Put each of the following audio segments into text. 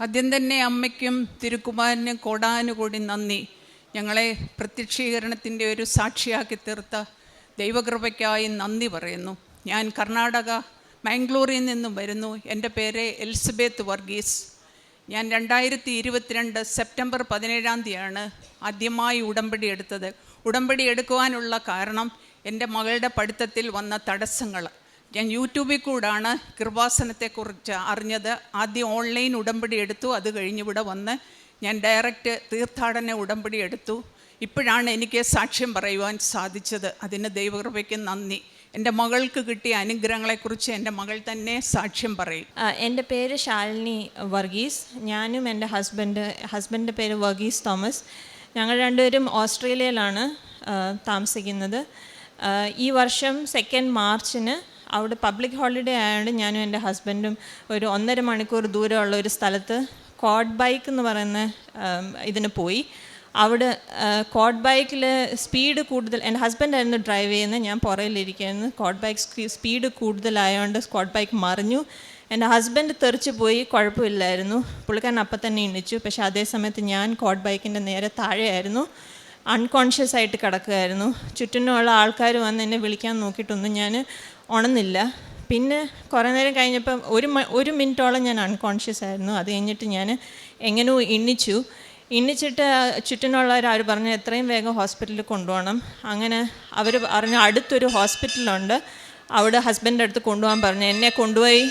ആദ്യം തന്നെ അമ്മയ്ക്കും തിരുക്കുമാരനും കോടാനുകൂടി നന്ദി. ഞങ്ങളെ പ്രത്യക്ഷീകരണത്തിന്റെ ഒരു സാക്ഷിയാക്കി തീർത്ത ദൈവകൃപയ്ക്കായി നന്ദി പറയുന്നു. ഞാൻ കർണാടക മാംഗ്ലൂരിൽ നിന്നും വരുന്നു. എന്റെ പേര് എലിസബത്ത് വർഗീസ്. ഞാൻ രണ്ടായിരത്തി ഇരുപത്തിരണ്ട് സെപ്റ്റംബർ പതിനേഴാം തീയതിയാണ് ആദ്യമായി ഉടമ്പടി എടുത്തത്. ഉടമ്പടി എടുക്കുവാനുള്ള കാരണം എന്റെ മകളുടെ പഠിത്തത്തിൽ വന്ന തടസ്സങ്ങൾ. ഞാൻ യൂട്യൂബിൽ കൂടാണ് കൃപാസനത്തെക്കുറിച്ച് അറിഞ്ഞത്. ആദ്യം ഓൺലൈൻ ഉടമ്പടി എടുത്തു അത് കഴിഞ്ഞ് ഇവിടെ വന്ന് ഞാൻ ഡയറക്റ്റ് തീർത്ഥാടന ഉടമ്പടി എടുത്തു. ഇപ്പോഴാണ് എനിക്ക് സാക്ഷ്യം പറയുവാൻ സാധിച്ചത്. അതിന് ദൈവകൃപയ്ക്ക് നന്ദി. എന്റെ മകൾക്ക് കിട്ടിയ അനുഗ്രഹങ്ങളെക്കുറിച്ച് എന്റെ മകൾ തന്നെ സാക്ഷ്യം പറയും. എന്റെ പേര് ശാലിനി വർഗീസ്. ഞാനും എന്റെ ഹസ്ബൻഡ് ഹസ്ബൻഡിന്റെ പേര് വർഗീസ് തോമസ്. ഞങ്ങൾ രണ്ടുപേരും ഓസ്ട്രേലിയയിലാണ് താമസിക്കുന്നത്. ഈ വർഷം സെക്കൻഡ് മാർച്ചിന് അവിടെ പബ്ലിക് ഹോളിഡേ ആയതുകൊണ്ട് ഞാനും എന്റെ ഹസ്ബൻഡും ഒരു ഒന്നര മണിക്കൂർ ദൂരമുള്ള ഒരു സ്ഥലത്ത് കോഡ് ബൈക്ക് എന്ന് പറയുന്ന ഇതിന് പോയി. അവിടെ കോഡ് ബൈക്കിൽ സ്പീഡ് കൂടുതൽ എന്റെ ഹസ്ബൻഡായിരുന്നു ഡ്രൈവ് ചെയ്യുന്നത് ഞാൻ പുറയിലിരിക്കുന്നു കോഡ് ബൈക്ക് സ്പീഡ് കൂടുതലായതുകൊണ്ട് കോഡ് ബൈക്ക് മറിഞ്ഞു. എന്റെ ഹസ്ബൻഡ് തെറിച്ച് പോയി കുഴപ്പമില്ലായിരുന്നു. പുള്ളിക്കാരൻ അപ്പം തന്നെ എണ്ണിച്ചു പക്ഷേ അതേ സമയത്ത് ഞാൻ കോഡ് ബൈക്കിന്റെ നേരെ താഴെയായിരുന്നു. അൺകോൺഷ്യസ് ആയിട്ട് കിടക്കുകയായിരുന്നു ചുറ്റിനുമുള്ള ആൾക്കാർ വന്ന് എന്നെ വിളിക്കാൻ നോക്കിയിട്ടൊന്നും ഞാൻ ഉണന്നില്ല പിന്നെ കുറേ നേരം കഴിഞ്ഞപ്പം ഒരു ഒരു മിനിറ്റോളം ഞാൻ അൺകോൺഷ്യസ് ആയിരുന്നു. അത് കഴിഞ്ഞിട്ട് ഞാൻ എങ്ങനെയോ എണ്ണിച്ചു. എണ്ണിച്ചിട്ട് ചുറ്റിനുള്ളവർ അവർ പറഞ്ഞു എത്രയും വേഗം ഹോസ്പിറ്റലിൽ കൊണ്ടുപോകണം. അങ്ങനെ അവർ പറഞ്ഞു അടുത്തൊരു ഹോസ്പിറ്റലുണ്ട് അവിടെ ഹസ്ബൻഡിന്റെ അടുത്ത് കൊണ്ടുപോകാൻ പറഞ്ഞു. എന്നെ കൊണ്ടുപോയി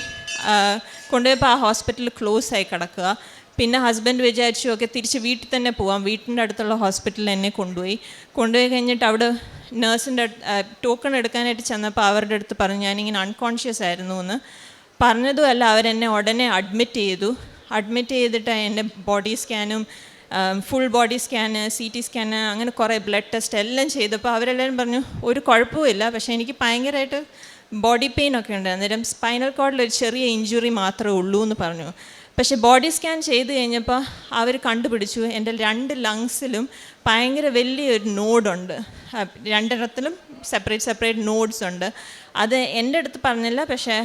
കൊണ്ടുപോയപ്പോൾ ആ ഹോസ്പിറ്റൽ ക്ലോസ് ആയി കിടക്കുക. പിന്നെ ഹസ്ബൻഡ് വിചാരിച്ചു ഒക്കെ തിരിച്ച് വീട്ടിൽ തന്നെ പോവാം. വീട്ടിന്റെ അടുത്തുള്ള ഹോസ്പിറ്റലിൽ എന്നെ കൊണ്ടുപോയി. കൊണ്ടുപോയി കഴിഞ്ഞിട്ട് അവിടെ നേഴ്സിന്റെ ടോക്കൺ എടുക്കാനായിട്ട് ചെന്നപ്പോൾ അവരുടെ അടുത്ത് പറഞ്ഞു ഞാനിങ്ങനെ അൺകോൺഷ്യസ് ആയിരുന്നു എന്ന്. പറഞ്ഞതുമല്ല അവരെന്നെ ഉടനെ അഡ്മിറ്റ് ചെയ്തു. അഡ്മിറ്റ് ചെയ്തിട്ട് എന്റെ ബോഡി സ്കാനും full body scan C T scan അങ്ങനെ കുറേ ബ്ലഡ് ടെസ്റ്റ് എല്ലാം ചെയ്തപ്പോൾ അവരെല്ലാവരും പറഞ്ഞു ഒരു കുഴപ്പമില്ല പക്ഷേ എനിക്ക് ഭയങ്കരമായിട്ട് ബോഡി പെയിൻ ഒക്കെ ഉണ്ട് അന്നേരം സ്പൈനൽ കോഡിൽ ഒരു ചെറിയ ഇഞ്ചുറി മാത്രമേ ഉള്ളൂ എന്ന് പറഞ്ഞു. പക്ഷേ ബോഡി സ്കാൻ ചെയ്ത് കഴിഞ്ഞപ്പോൾ അവർ കണ്ടുപിടിച്ചു. എന്റെ രണ്ട് ലങ്സിലും ഭയങ്കര വലിയൊരു നോഡുണ്ട് രണ്ടിടത്തിലും സെപ്പറേറ്റ് സെപ്പറേറ്റ് നോഡ്സ് ഉണ്ട്. അത് എന്റെ അടുത്ത് പറഞ്ഞില്ല പക്ഷേ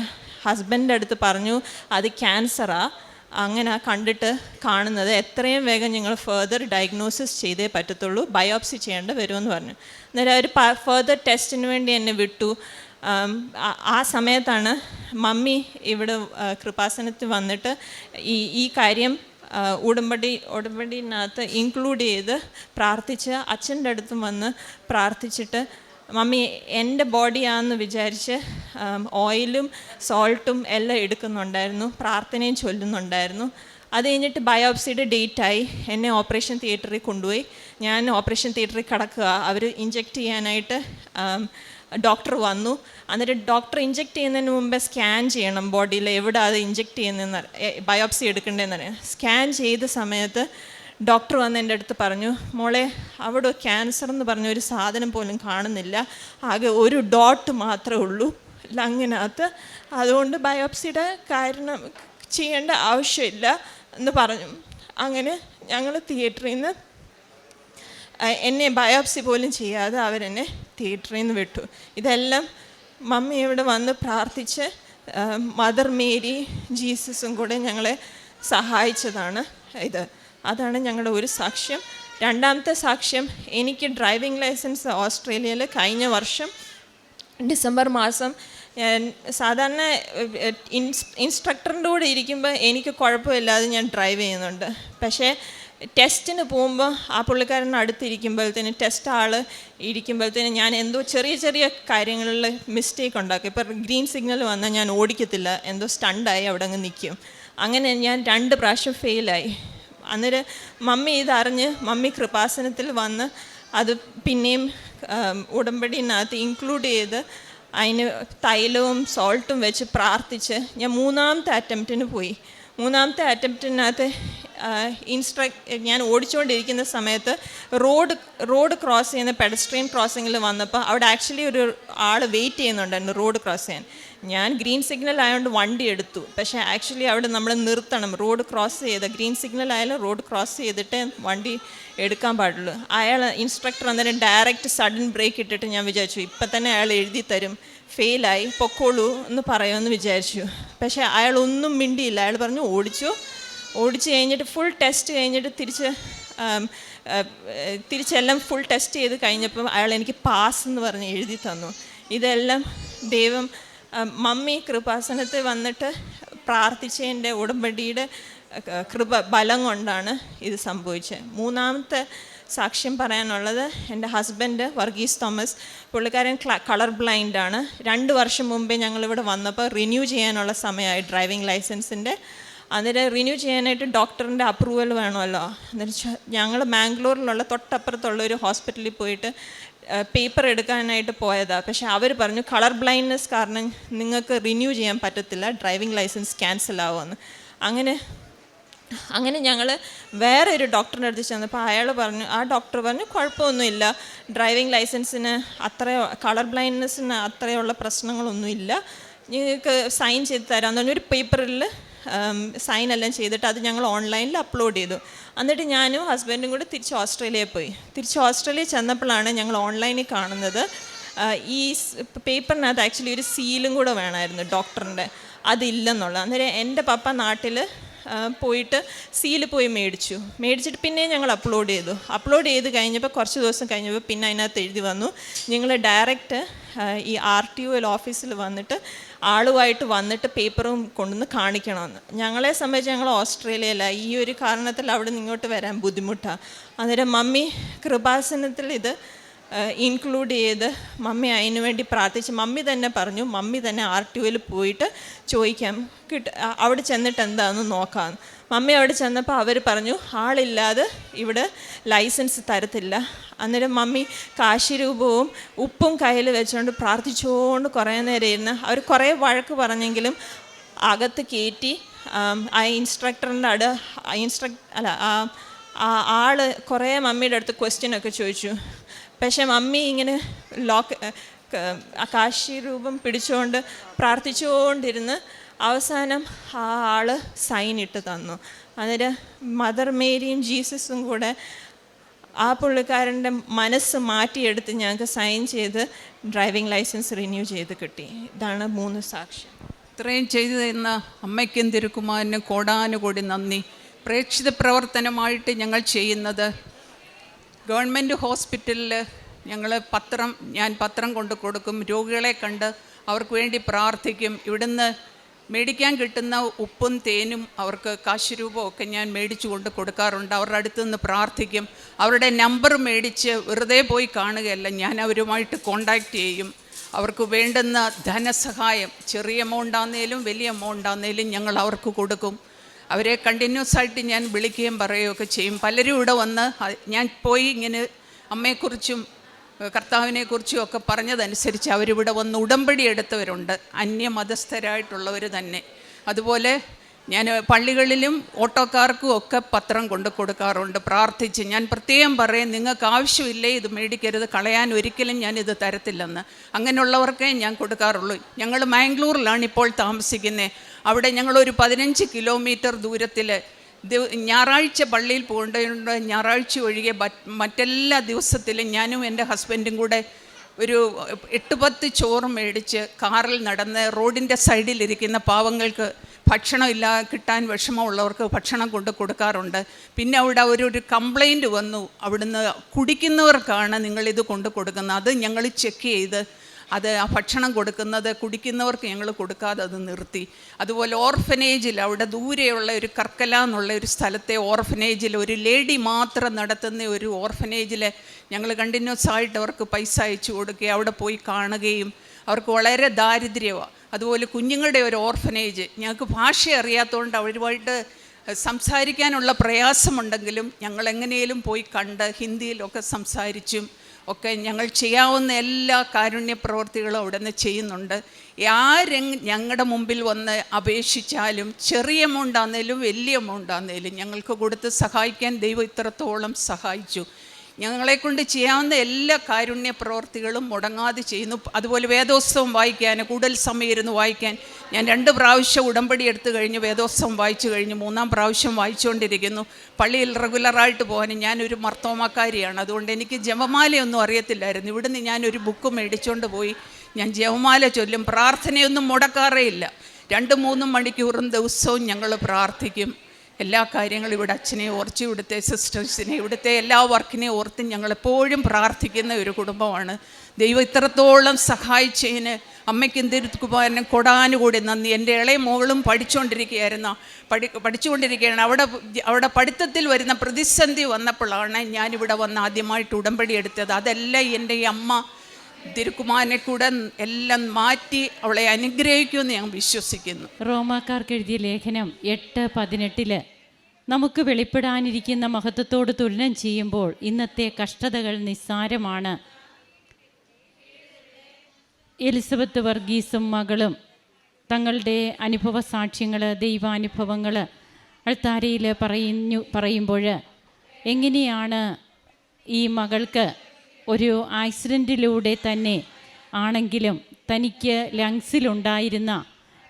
ഹസ്ബൻഡിന്റെ അടുത്ത് പറഞ്ഞു അത് ക്യാൻസറാണ് അങ്ങനെ കണ്ടിട്ട് കാണുന്നത് എത്രയും വേഗം ഞങ്ങൾ ഫെർദർ ഡയഗ്നോസിസ് ചെയ്തേ പറ്റത്തുള്ളൂ. ബയോപ്സി ചെയ്യേണ്ട വരുമെന്ന് പറഞ്ഞു. അന്നേരം അവർ ഫെർദർ ടെസ്റ്റിന് വേണ്ടി എന്നെ വിട്ടു. ആം, സമയത്താണ് മമ്മി ഇവിടെ കൃപാസനത്തിൽ വന്നിട്ട് ഈ ഈ കാര്യം ഉടമ്പടി ഉടമ്പടിനകത്ത് ഇൻക്ലൂഡ് ചെയ്ത് പ്രാർത്ഥിച്ച് അച്ഛന്റെ അടുത്തും വന്ന് പ്രാർത്ഥിച്ചിട്ട് മമ്മി എന്റെ ബോഡിയാണെന്ന് വിചാരിച്ച് ഓയിലും സോൾട്ടും എല്ലാം എടുക്കുന്നുണ്ടായിരുന്നു പ്രാർത്ഥനയും ചൊല്ലുന്നുണ്ടായിരുന്നു. അത് കഴിഞ്ഞിട്ട് ബയോപ്സിയുടെ ഡേറ്റായി എന്നെ ഓപ്പറേഷൻ തിയേറ്ററിൽ കൊണ്ടുപോയി. ഞാൻ ഓപ്പറേഷൻ തിയേറ്ററിൽ കിടക്കുക. അവർ ഇഞ്ചെക്റ്റ് ചെയ്യാനായിട്ട് ഡോക്ടർ വന്നു. എന്നിട്ട് ഡോക്ടർ ഇഞ്ചെക്ട് ചെയ്യുന്നതിന് മുമ്പേ സ്കാൻ ചെയ്യണം ബോഡിയിൽ എവിടെ അത് ഇഞ്ചെക്ട് ചെയ്യുന്നതെന്ന് ബയോപ്സി എടുക്കേണ്ടതെന്ന് അറിയാം. സ്കാൻ ചെയ്ത സമയത്ത് ഡോക്ടർ വന്ന് എന്റെ അടുത്ത് പറഞ്ഞു മോളെ അവിടെ ക്യാൻസർ എന്ന് പറഞ്ഞ ഒരു സാധനം പോലും കാണുന്നില്ല. ആകെ ഒരു ഡോട്ട് മാത്രമേ ഉള്ളൂ. ലങ്ങിനകത്ത്. അതുകൊണ്ട് ബയോപ്സിയുടെ കാരണം ചെയ്യേണ്ട ആവശ്യമില്ല എന്ന് പറഞ്ഞു. അങ്ങനെ ഞങ്ങൾ തിയേറ്ററിൽ നിന്ന് എന്നെ ബയോപ്സി പോലും ചെയ്യാതെ അവരെന്നെ തിയേറ്ററിൽ നിന്ന് വിട്ടു. ഇതെല്ലാം മമ്മി ഇവിടെ വന്ന് പ്രാർത്ഥിച്ച് മദർ മേരി ജീസസും കൂടെ ഞങ്ങളെ സഹായിച്ചതാണ് ഇത്. അതാണ് ഞങ്ങളുടെ ഒരു സാക്ഷ്യം. രണ്ടാമത്തെ സാക്ഷ്യം എനിക്ക് ഡ്രൈവിംഗ് ലൈസൻസ് ഓസ്ട്രേലിയയിൽ കഴിഞ്ഞ വർഷം ഡിസംബർ മാസം സാധാരണ ഇൻസ് ഇൻസ്ട്രക്ടറിന്റെ കൂടെ ഇരിക്കുമ്പോൾ എനിക്ക് കുഴപ്പമില്ലാതെ ഞാൻ ഡ്രൈവ് ചെയ്യുന്നുണ്ട്. പക്ഷേ ടെസ്റ്റിന് പോകുമ്പോൾ ആ പുള്ളിക്കാരൻ അടുത്തിരിക്കുമ്പോഴത്തേന് ടെസ്റ്റ് ആൾ ഇരിക്കുമ്പോഴത്തേന് ഞാൻ എന്തോ ചെറിയ ചെറിയ കാര്യങ്ങളിൽ മിസ്റ്റേക്ക് ഉണ്ടാക്കും. ഇപ്പം ഗ്രീൻ സിഗ്നൽ വന്നാൽ ഞാൻ ഓടിക്കത്തില്ല. എന്തോ സ്റ്റണ്ടായി അവിടെ അങ്ങ് നിൽക്കും അങ്ങനെ ഞാൻ രണ്ട് പ്രാവശ്യം ഫെയിലായി അന്നേരം മമ്മി ഇതറിഞ്ഞ് മമ്മി കൃപാസനത്തിൽ വന്ന് അത് പിന്നെയും ഉടമ്പടിനകത്ത് ഇൻക്ലൂഡ് ചെയ്ത് അതിന് തൈലവും സോൾട്ടും വെച്ച് പ്രാർത്ഥിച്ച് ഞാൻ മൂന്നാമത്തെ അറ്റംപ്റ്റിന് പോയി. മൂന്നാമത്തെ അറ്റംപ്റ്റിനകത്ത് ഇൻസ്ട്രക്ട് ഞാൻ ഓടിച്ചുകൊണ്ടിരിക്കുന്ന സമയത്ത് റോഡ് റോഡ് ക്രോസ് ചെയ്യുന്ന പെഡസ്ട്രിയൻ ക്രോസിങ്ങിൽ വന്നപ്പോൾ അവിടെ ആക്ച്വലി ഒരു ആൾ വെയിറ്റ് ചെയ്യുന്നുണ്ടായിരുന്നു റോഡ് ക്രോസ് ചെയ്യാൻ. ഞാൻ ഗ്രീൻ സിഗ്നൽ ആയതുകൊണ്ട് വണ്ടി എടുത്തു. പക്ഷേ ആക്ച്വലി അവിടെ നമ്മൾ നിർത്തണം. റോഡ് ക്രോസ് ചെയ്ത് ഗ്രീൻ സിഗ്നൽ ആയാലും റോഡ് ക്രോസ് ചെയ്തിട്ട് വണ്ടി എടുക്കാൻ പാടുള്ളൂ. അയാൾ ഇൻസ്ട്രക്ടർ അന്നേരം ഡയറക്റ്റ് സഡൻ ബ്രേക്ക് ഇട്ടിട്ട് ഞാൻ വിചാരിച്ചു ഇപ്പം തന്നെ അയാൾ എഴുതി തരും ഫെയിലായി പൊക്കോളൂ എന്ന് പറയുമെന്ന് വിചാരിച്ചു. പക്ഷേ അയാൾ ഒന്നും മിണ്ടിയില്ല. അയാൾ പറഞ്ഞു ഓടിച്ചു. ഓടിച്ച് കഴിഞ്ഞിട്ട് ഫുൾ ടെസ്റ്റ് കഴിഞ്ഞിട്ട് തിരിച്ച് തിരിച്ചെല്ലാം ഫുൾ ടെസ്റ്റ് ചെയ്ത് കഴിഞ്ഞപ്പം അയാൾ എനിക്ക് പാസ് എന്ന് പറഞ്ഞ് എഴുതി തന്നു. ഇതെല്ലാം ദൈവം മമ്മി കൃപാസനത്തിൽ വന്നിട്ട് പ്രാർത്ഥിച്ചതിന്റെ ഉടമ്പടിയുടെ കൃപ ബലം കൊണ്ടാണ് ഇത് സംഭവിച്ചത്. മൂന്നാമത്തെ സാക്ഷ്യം പറയാനുള്ളത് എന്റെ ഹസ്ബൻഡ് വർഗീസ് തോമസ്. പുള്ളിക്കാരൻ കളർ ബ്ലൈൻഡ് ആണ്. രണ്ട് വർഷം മുമ്പേ ഞങ്ങളിവിടെ വന്നപ്പോൾ റിന്യൂ ചെയ്യാനുള്ള സമയമായി ഡ്രൈവിംഗ് ലൈസൻസിന്റെ അന്നേരം റിന്യൂ ചെയ്യാനായിട്ട് ഡോക്ടറിന്റെ അപ്രൂവൽ വേണമല്ലോ. എന്നുവെച്ചാൽ ഞങ്ങൾ മാംഗ്ലൂരിലുള്ള തൊട്ടപ്പുറത്തുള്ള ഒരു ഹോസ്പിറ്റലിൽ പോയിട്ട് പേപ്പർ എടുക്കാനായിട്ട് പോയതാണ് പക്ഷേ അവർ പറഞ്ഞു കളർ ബ്ലൈൻഡ്നെസ് കാരണം നിങ്ങൾക്ക് റിന്യൂ ചെയ്യാൻ പറ്റത്തില്ല. ഡ്രൈവിംഗ് ലൈസൻസ് ക്യാൻസൽ ആവുമെന്ന്. അങ്ങനെ അങ്ങനെ ഞങ്ങൾ വേറെ ഒരു ഡോക്ടറിന്റെ അടുത്ത് ചെന്നപ്പോൾ അയാൾ പറഞ്ഞു ആ ഡോക്ടർ പറഞ്ഞു കുഴപ്പമൊന്നുമില്ല. ഡ്രൈവിംഗ് ലൈസൻസിന് അത്ര കളർ ബ്ലൈൻഡ്നെസ്സിന് അത്രയുള്ള പ്രശ്നങ്ങളൊന്നുമില്ല. നിങ്ങൾക്ക് സൈൻ ചെയ്ത് തരാമെന്ന് പറഞ്ഞ ഒരു പേപ്പറിൽ സൈൻ എല്ലാം ചെയ്തിട്ട് അത് ഞങ്ങൾ ഓൺലൈനിൽ അപ്ലോഡ് ചെയ്തു. എന്നിട്ട് ഞാനും ഹസ്ബൻഡും കൂടെ തിരിച്ച് ഓസ്ട്രേലിയയിൽ പോയി. തിരിച്ച് ഓസ്ട്രേലിയ ചെന്നപ്പോഴാണ് ഞങ്ങൾ ഓൺലൈനിൽ കാണുന്നത്. ഈ പേപ്പറിനകത്ത് ആക്ച്വലി ഒരു സീലും കൂടെ വേണമായിരുന്നു ഡോക്ടറിന്റെ. അതില്ലെന്നുള്ള അന്നേരം എന്റെ പപ്പ നാട്ടിൽ പോയിട്ട് സീൽ പോയി മേടിച്ചു. മേടിച്ചിട്ട് പിന്നെ ഞങ്ങൾ അപ്ലോഡ് ചെയ്തു. അപ്ലോഡ് ചെയ്ത് കഴിഞ്ഞപ്പോൾ കുറച്ച് ദിവസം കഴിഞ്ഞപ്പോൾ പിന്നെ അതിനകത്ത് എഴുതി വന്നു. നിങ്ങൾ ഡയറക്റ്റ് ഈ ആർ ടി ഒ ഓഫീസിൽ വന്നിട്ട് ആളുമായിട്ട് വന്നിട്ട് പേപ്പറും കൊണ്ടുവന്ന് കാണിക്കണമെന്ന്. ഞങ്ങളെ സംബന്ധിച്ച് ഞങ്ങൾ ഓസ്ട്രേലിയയിലാണ് ഈ ഒരു കാരണത്തിൽ അവിടെ നിന്ന് ഇങ്ങോട്ട് വരാൻ ബുദ്ധിമുട്ടാണ് അന്നേരം മമ്മി കൃപാസനത്തിൽ ഇത് ഇൻക്ലൂഡ് ചെയ്ത് മമ്മി അതിനു വേണ്ടി പ്രാർത്ഥിച്ച് മമ്മി തന്നെ പറഞ്ഞു മമ്മി തന്നെ ആർ ടി ഒയിൽ പോയിട്ട് ചോദിക്കാം കിട്ട അവിടെ ചെന്നിട്ട് എന്താണെന്ന് നോക്കാം. മമ്മി അവിടെ ചെന്നപ്പോൾ അവർ പറഞ്ഞു ആളില്ലാതെ ഇവിടെ ലൈസൻസ് തരത്തില്ല. അന്നേരം മമ്മി കാശിരൂപവും ഉപ്പും കയ്യിൽ വെച്ചുകൊണ്ട് പ്രാർത്ഥിച്ചുകൊണ്ട് കുറേ നേരം ഇരുന്ന് അവർ കുറേ വഴക്ക് പറഞ്ഞെങ്കിലും അകത്ത് കയറ്റി ആം, ഇൻസ്ട്രക്ടറിന്റെ അട് ഇൻസ്ട്രക് അല്ല ആ ആ ആൾ കുറേ മമ്മിയുടെ അടുത്ത് ക്വസ്റ്റ്യൻ ഒക്കെ ചോദിച്ചു. പക്ഷേ മമ്മി ഇങ്ങനെ ലോക്ക് കാശി രൂപം പിടിച്ചുകൊണ്ട് പ്രാർത്ഥിച്ചുകൊണ്ടിരുന്ന് അവസാനം ആ ആൾ സൈൻ ഇട്ട് തന്നു. അന്നേരം മദർ മേരിയും ജീസസും കൂടെ ആ പുള്ളിക്കാരന്റെ മനസ്സ് മാറ്റിയെടുത്ത് ഞങ്ങൾക്ക് സൈൻ ചെയ്ത് ഡ്രൈവിംഗ് ലൈസൻസ് റിന്യൂ ചെയ്ത് കിട്ടി. ഇതാണ് മൂന്ന് സാക്ഷ്യം. ഇത്രയും ചെയ്തു തരുന്ന അമ്മയ്ക്കും തിരുക്കുമാരനും കോടാനുകൂടി നന്ദി. പ്രേക്ഷിത പ്രവർത്തനമായിട്ട് ഞങ്ങൾ ചെയ്യുന്നത്. ഗവൺമെന്റ് ഹോസ്പിറ്റലിൽ ഞങ്ങൾ പത്രം ഞാൻ പത്രം കൊണ്ട് കൊടുക്കും. രോഗികളെ കണ്ട് അവർക്ക് വേണ്ടി പ്രാർത്ഥിക്കും. ഇവിടുന്ന് മേടിക്കാൻ കിട്ടുന്ന ഉപ്പും തേനും അവർക്ക് കാശ് രൂപമൊക്കെ ഞാൻ മേടിച്ചു കൊണ്ട് കൊടുക്കാറുണ്ട്. അവരുടെ അടുത്ത് നിന്ന് പ്രാർത്ഥിക്കും. അവരുടെ നമ്പർ മേടിച്ച് വെറുതെ പോയി കാണുകയല്ല. ഞാൻ അവരുമായിട്ട് കോണ്ടാക്റ്റ് ചെയ്യും. അവർക്ക് വേണ്ടുന്ന ധനസഹായം ചെറിയ എമൗണ്ട് ആണെങ്കിലും വലിയ എമൗണ്ട് ആണെങ്കിലും ഞങ്ങൾ അവർക്ക് കൊടുക്കും. അവരെ കണ്ടിന്യൂസ് ആയിട്ട് ഞാൻ വിളിക്കുകയും പറയുകയൊക്കെ ചെയ്യും. പലരും ഇവിടെ വന്ന് ഞാൻ പോയി ഇങ്ങനെ അമ്മയെക്കുറിച്ചും കർത്താവിനെക്കുറിച്ചും ഒക്കെ പറഞ്ഞതനുസരിച്ച് അവരിവിടെ വന്ന് ഉടമ്പടി എടുത്തവരുണ്ട്. അന്യമതസ്ഥരായിട്ടുള്ളവർ തന്നെ. അതുപോലെ ഞാൻ പള്ളികളിലും ഓട്ടോക്കാർക്കും ഒക്കെ പത്രം കൊണ്ടു കൊടുക്കാറുണ്ട് പ്രാർത്ഥിച്ച്. ഞാൻ പ്രത്യേകം പറയും നിങ്ങൾക്ക് ആവശ്യമില്ലേ ഇത് മേടിക്കരുത് കളയാൻ ഒരിക്കലും ഞാൻ ഇത് തരത്തില്ലെന്ന്. അങ്ങനെയുള്ളവർക്കേ ഞാൻ കൊടുക്കാറുള്ളൂ. ഞങ്ങൾ മാംഗ്ലൂരിലാണ് ഇപ്പോൾ താമസിക്കുന്നത്. അവിടെ ഞങ്ങളൊരു പതിനഞ്ച് കിലോമീറ്റർ ദൂരത്തിൽ ഞായറാഴ്ച പള്ളിയിൽ പോകേണ്ടതുകൊണ്ട് ഞായറാഴ്ച ഒഴികെ മറ്റെല്ലാ ദിവസത്തിലും ഞാനും എന്റെ ഹസ്ബൻഡും കൂടെ ഒരു എട്ട് പത്ത് ചോറ് മേടിച്ച് കാറിൽ നടന്ന് റോഡിന്റെ സൈഡിലിരിക്കുന്ന പാവങ്ങൾക്ക് ഭക്ഷണം ഇല്ല കിട്ടാൻ വിഷമമുള്ളവർക്ക് ഭക്ഷണം കൊണ്ട് കൊടുക്കാറുണ്ട്. പിന്നെ അവിടെ ഒരു ഒരു കംപ്ലൈന്റ് വന്നു. അവിടുന്ന് കുടിക്കുന്നവർക്കാണ് നിങ്ങളിത് കൊണ്ട് കൊടുക്കുന്നത്. അത് ഞങ്ങൾ ചെക്ക് ചെയ്ത് അത് ആ ഭക്ഷണം കൊടുക്കുന്നത് കുടിക്കുന്നവർക്ക് ഞങ്ങൾ കൊടുക്കാതെ അത് നിർത്തി. അതുപോലെ ഓർഫനേജിൽ അവിടെ ദൂരെയുള്ള ഒരു കർക്കല എന്നുള്ള ഒരു സ്ഥലത്തെ ഓർഫനേജിൽ ഒരു ലേഡി മാത്രം നടത്തുന്ന ഒരു ഓർഫനേജിൽ ഞങ്ങൾ കണ്ടിന്യൂസ് ആയിട്ട് അവർക്ക് പൈസ അയച്ചു കൊടുക്കുകയും അവിടെ പോയി കാണുകയും അവർക്ക് വളരെ ദാരിദ്ര്യമാണ് അതുപോലെ കുഞ്ഞുങ്ങളുടെ ഒരു ഓർഫനേജ് ഞങ്ങൾക്ക് ഭാഷ അറിയാത്തതുകൊണ്ട് അവരുമായിട്ട് സംസാരിക്കാനുള്ള പ്രയാസമുണ്ടെങ്കിലും ഞങ്ങൾ എങ്ങനെയും പോയി കണ്ട് ഹിന്ദിയിലൊക്കെ സംസാരിച്ചും ഒക്കെ ഞങ്ങൾ ചെയ്യാവുന്ന എല്ലാ കാരുണ്യ പ്രവർത്തികളും അവിടെ നിന്ന് ചെയ്യുന്നുണ്ട്. ആരെങ് ഞങ്ങളുടെ മുമ്പിൽ വന്ന് അപേക്ഷിച്ചാലും ചെറിയ എമൗണ്ട് ആണെങ്കിലും വലിയ എമൗണ്ട് ആണെങ്കിലും ഞങ്ങൾക്ക് കൊടുത്ത് സഹായിക്കാൻ ദൈവം ഇത്രത്തോളം സഹായിച്ചു. ഞങ്ങളെക്കൊണ്ട് ചെയ്യാവുന്ന എല്ലാ കാരുണ്യ പ്രവർത്തികളും മുടങ്ങാതെ ചെയ്യുന്നു. അതുപോലെ വേദോത്സവം വായിക്കാൻ കൂടുതൽ സമയം ഇരുന്ന് വായിക്കാൻ. ഞാൻ രണ്ട് പ്രാവശ്യം ഉടമ്പടി എടുത്തു കഴിഞ്ഞ് വേദോത്സവം വായിച്ചു കഴിഞ്ഞ് മൂന്നാം പ്രാവശ്യം വായിച്ചുകൊണ്ടിരിക്കുന്നു. പള്ളിയിൽ റെഗുലറായിട്ട് പോകാൻ ഞാനൊരു മർത്തോമക്കാരിയാണ്. അതുകൊണ്ട് എനിക്ക് ജപമാലയൊന്നും അറിയത്തില്ലായിരുന്നു. ഇവിടുന്ന് ഞാനൊരു ബുക്ക് മേടിച്ചുകൊണ്ട് പോയി. ഞാൻ ജപമാല ചൊല്ലും. പ്രാർത്ഥനയൊന്നും മുടക്കാറേ ഇല്ല രണ്ട് മൂന്നും മണിക്കൂറും ദിവസവും ഞങ്ങൾ പ്രാർത്ഥിക്കും. എല്ലാ കാര്യങ്ങളും ഇവിടെ അച്ഛനെ ഓർച്ച് ഇവിടുത്തെ സിസ്റ്റേഴ്സിനെ ഇവിടുത്തെ എല്ലാ വർക്കിനെ ഓർത്തും ഞങ്ങൾ എപ്പോഴും പ്രാർത്ഥിക്കുന്ന ഒരു കുടുംബമാണ്. ദൈവം ഇത്രത്തോളം സഹായിച്ചതിന് അമ്മയ്ക്കും തിരുത്തുകുമാരനും കൊടാനുകൂടി നന്ദി. എന്റെ ഇളയ മോളും പഠിച്ചുകൊണ്ടിരിക്കുകയായിരുന്നു പഠി പഠിച്ചുകൊണ്ടിരിക്കുകയാണ്. അവിടെ അവിടെ പഠിത്തത്തിൽ വരുന്ന പ്രതിസന്ധി വന്നപ്പോഴാണ് ഞാനിവിടെ വന്ന് ആദ്യമായിട്ട് ഉടമ്പടി എടുത്തത്. അതെല്ലാം എന്റെ ഈ അമ്മ തിരുക്കുമാരനെ കൂടെ എല്ലാം മാറ്റി അവളെ അനുഗ്രഹിക്കുമെന്ന് ഞാൻ വിശ്വസിക്കുന്നു. റോമാക്കാർക്ക് എഴുതിയ ലേഖനം എട്ട് പതിനെട്ടിൽ നമുക്ക് വെളിപ്പെടാനിരിക്കുന്ന മഹത്വത്തോട് തുലനം ചെയ്യുമ്പോൾ ഇന്നത്തെ കഷ്ടതകൾ നിസ്സാരമാണ്. എലിസബത്ത് വർഗീസും മകളും തങ്ങളുടെ അനുഭവ സാക്ഷ്യങ്ങൾ ദൈവാനുഭവങ്ങൾ അൾത്താരയിൽ പറയുന്നു പറയുമ്പോൾ എങ്ങനെയാണ് ഈ മകൾക്ക് ഒരു ആക്സിഡന്റിലൂടെ തന്നെ ആണെങ്കിലും തനിക്ക് ലങ്സിലുണ്ടായിരുന്ന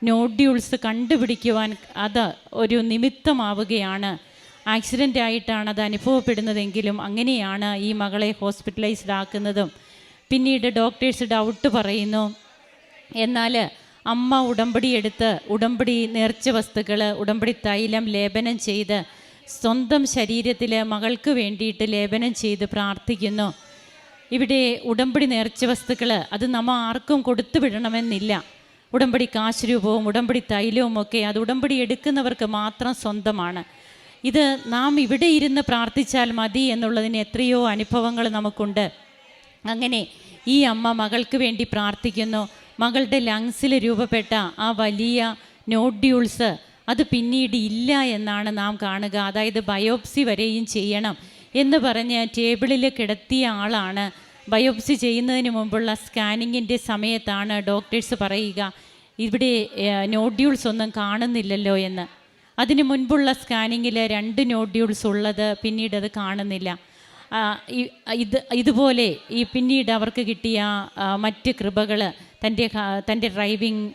നോഡ്യൂൾസ് കണ്ടുപിടിക്കുവാൻ അത് ഒരു നിമിത്തമാവുകയാണ്. ആക്സിഡന്റ് ആയിട്ടാണ് അത് അനുഭവപ്പെടുന്നതെങ്കിലും അങ്ങനെയാണ് ഈ മകളെ ഹോസ്പിറ്റലൈസ്ഡ് ആക്കുന്നതും. പിന്നീട് ഡോക്ടേഴ്സ് ഡൗട്ട് പറയുന്നു എന്നാൽ അമ്മ ഉടമ്പടി എടുത്ത് ഉടമ്പടി നേർച്ച വസ്തുക്കൾ ഉടമ്പടി തൈലം ലേപനം ചെയ്ത് സ്വന്തം ശരീരത്തിൽ മകൾക്ക് വേണ്ടിയിട്ട് ലേപനം ചെയ്ത് പ്രാർത്ഥിക്കുന്നു. ഇവിടെ ഉടമ്പടി നേർച്ച വസ്തുക്കൾ അത് നമ്മ ആർക്കും കൊടുത്തു വിടണമെന്നില്ല. ഉടമ്പടി കാശ് രൂപവും ഉടമ്പടി തൈലവും ഒക്കെ അത് ഉടമ്പടി എടുക്കുന്നവർക്ക് മാത്രം സ്വന്തമാണ്. ഇത് നാം ഇവിടെ ഇരുന്ന് പ്രാർത്ഥിച്ചാൽ മതി എന്നുള്ളതിന് എത്രയോ അനുഭവങ്ങൾ നമുക്കുണ്ട്. അങ്ങനെ ഈ അമ്മ മകൾക്ക് വേണ്ടി പ്രാർത്ഥിക്കുന്നു. മകളുടെ ലങ്സിൽ രൂപപ്പെട്ട ആ വലിയ നോഡ്യൂൾസ് അത് പിന്നീട് ഇല്ല എന്നാണ് നാം കാണുക. അതായത് ബയോപ്സി വരെയും ചെയ്യണം. എന്ന് പറഞ്ഞ് ടേബിളിൽ കിടത്തിയ ആളാണ്. ബയോപ്സി ചെയ്യുന്നതിന് മുമ്പുള്ള സ്കാനിങ്ങിന്റെ സമയത്താണ് ഡോക്ടേഴ്സ് പറയുക ഇവിടെ നോഡ്യൂൾസ് ഒന്നും കാണുന്നില്ലല്ലോ എന്ന്. അതിന് മുൻപുള്ള സ്കാനിങ്ങിൽ രണ്ട് നോഡ്യൂൾസ് ഉള്ളത് പിന്നീട് അത് കാണുന്നില്ല. ഇത് ഇതുപോലെ ഈ പിന്നീട് അവർക്ക് കിട്ടിയ മറ്റ് കൃപകൾ തന്റെ തന്റെ ഡ്രൈവിംഗ്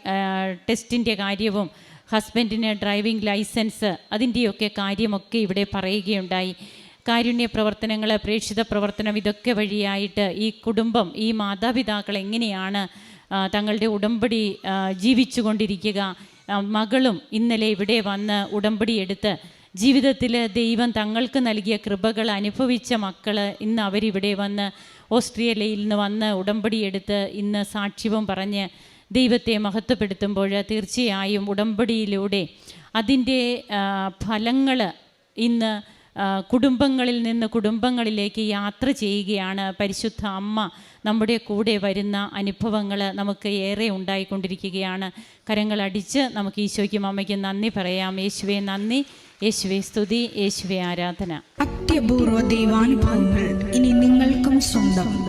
ടെസ്റ്റിന്റെ കാര്യവും ഹസ്ബൻഡിന് ഡ്രൈവിംഗ് ലൈസൻസ് അതിന്റെയൊക്കെ കാര്യമൊക്കെ ഇവിടെ പറയുകയുണ്ടായി. കാരുണ്യ പ്രവർത്തനങ്ങൾ പ്രേക്ഷിത പ്രവർത്തനം ഇതൊക്കെ വഴിയായിട്ട് ഈ കുടുംബം ഈ മാതാപിതാക്കൾ എങ്ങനെയാണ് തങ്ങളുടെ ഉടമ്പടി ജീവിച്ചു കൊണ്ടിരിക്കുക മകളും ഇന്നലെ ഇവിടെ വന്ന് ഉടമ്പടി എടുത്ത് ജീവിതത്തിൽ ദൈവം തങ്ങൾക്ക് നൽകിയ കൃപകൾ അനുഭവിച്ച മക്കൾ ഇന്ന് അവരിവിടെ വന്ന് ഓസ്ട്രേലിയയിൽ നിന്ന് വന്ന് ഉടമ്പടി എടുത്ത് ഇന്ന് സാക്ഷ്യവും പറഞ്ഞ് ദൈവത്തെ മഹത്വപ്പെടുത്തുമ്പോൾ തീർച്ചയായും ഉടമ്പടിയിലൂടെ അതിന്റെ ഫലങ്ങൾ ഇന്ന് കുടുംബങ്ങളിൽ നിന്ന് കുടുംബങ്ങളിലേക്ക് യാത്ര ചെയ്യുകയാണ് പരിശുദ്ധ അമ്മ. നമ്മുടെ കൂടെ വരുന്ന അനുഭവങ്ങൾ നമുക്ക് ഏറെ ഉണ്ടായിക്കൊണ്ടിരിക്കുകയാണ്. കരങ്ങളടിച്ച് നമുക്ക് ഈശോയ്ക്കും അമ്മയ്ക്കും നന്ദി പറയാം. യേശുവെ നന്ദി. യേശുവെ സ്തുതി. യേശുവെ ആരാധന. അത്യപൂർവ ദൈവാനുഭവങ്ങൾ ഇനി നിങ്ങൾക്കും സ്വന്തം.